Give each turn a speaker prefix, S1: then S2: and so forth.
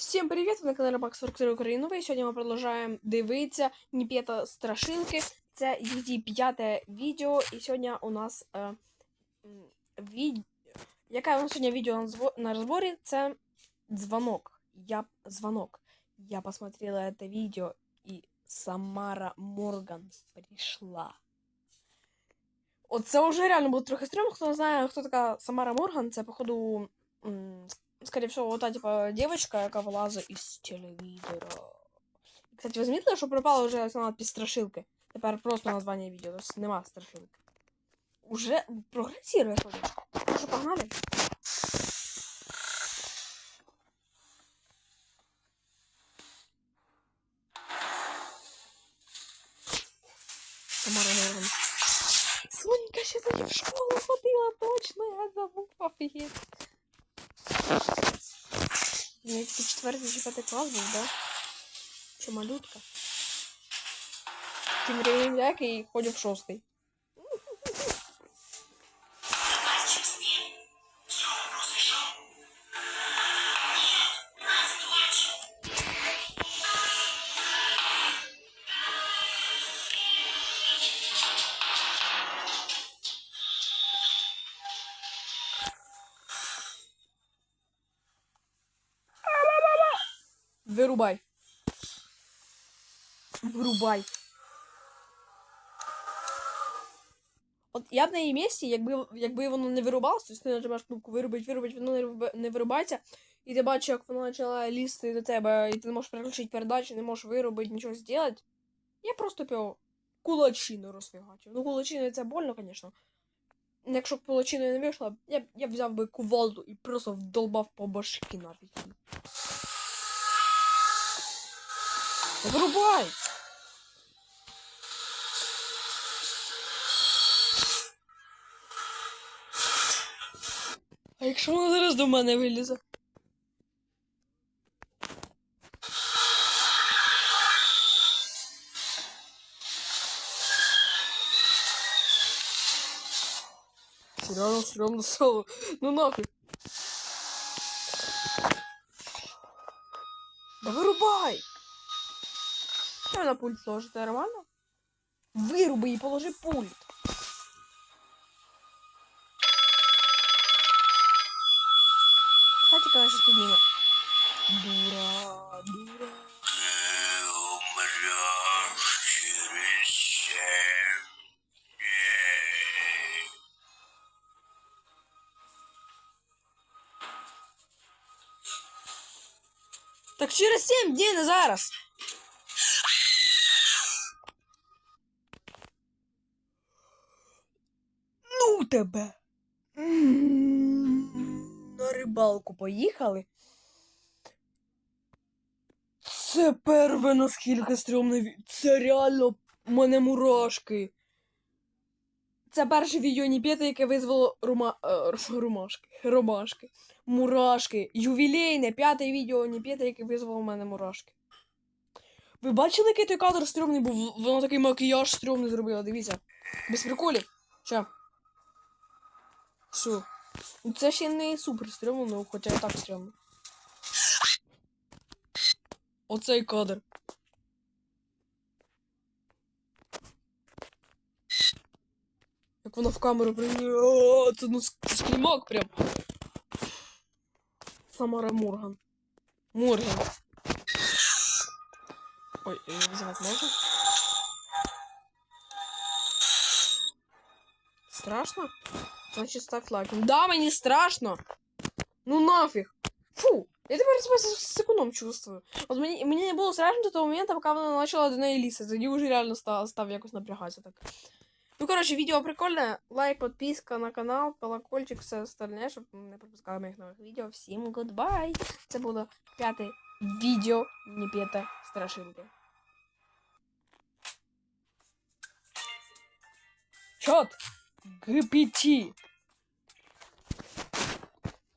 S1: Всім привіт! Ви на каналі Макс 43 Українова. І сьогодні ми продовжуємо дивитися Ніпета Страшилки. Це її п'яте відео. І сьогодні у нас е, від... яке у нас сьогодні відео на, зво- на розборі? Це дзвонок. Я дзвонок. Я посмотрела это видео, і Самара Морган прийшла. Оце вже реально було трохи стрьомно. Хто не знає, хто така Самара Морган, це, походу, скорее всего, вот та, типа, девочка, яка вилазить із телевізора. Кстати, ви замітили, що пропала вже ця надпись страшилки. Тепер просто названня відео, тобто нема страшилки. Уже прогресірує сонечко. Ну що, погнали? Самара Морган. Сонька ще тоді в школу ходила, точно, я забув, офігеть. Мене тільки четвертий чи п'ятий клас був, да? Чи малютка? Тим временем я и ходив в шостий. Вирубай. Вирубай. От я б на її місці, якби, якби воно не вирубалося, тобто ти нажимаєш кнопку вирубить, вирубить, воно не, вируба- вирубається, і ти бачиш, як воно почала лізти до тебе, і ти не можеш переключити передачу, не можеш вирубити, нічого зробити. Я просто пив кулачину розфігачив. Ну, кулачиною це больно, звісно. Якщо б кулачиною не вийшло, я, б- я б взяв би кувалду і просто вдолбав по башки нафіг. Їй. Вирубай! А якщо вона зараз до мене вилізе? Серйозно, стрьомно стало. Ну нафиг. Да вырубай! що на пульт положити, нормально? Вируби и положи пульт. Кстати, сейчас підніме. Дура, дура. Так через 7 дней на зараз. Тебе. На рибалку поїхали. Це перше наскільки стрьомне Це реально в мене мурашки. Це перше відео Ніпета, яке визвало рума... е, румашки. Ромашки. Мурашки. Ювілейне, п'яте відео Ніпета, яке визвало у мене мурашки. Ви бачили, який той кадр стрьомний був? Воно такий макіяж стрьомний зробила, дивіться. Без приколів. Що? Що? Ну, Це ще не супер стрьомно, ну хоча і так стрьомно. Оцей кадр. Як воно в камеру прийняла. Це ну ск- це клімак прям. Самара Морган. Морган. Ой, її визивати можна? Страшно? Значить став лайк. Да, мені страшно! Ну нафіг! Фу! Я тепер себе с- секундом чувствую. От мені, мені не було страшно до того моменту, поки вона почала до неї лізти. Тоді вже реально став, став якось напрягатися так. Ну, коротше, відео прикольне. Лайк, підписка на канал, колокольчик, все остальне, щоб не пропускали моїх нових відео. Всім гудбай! Це було п'яте відео Ніпета Страшилки. Чот! ГПТ!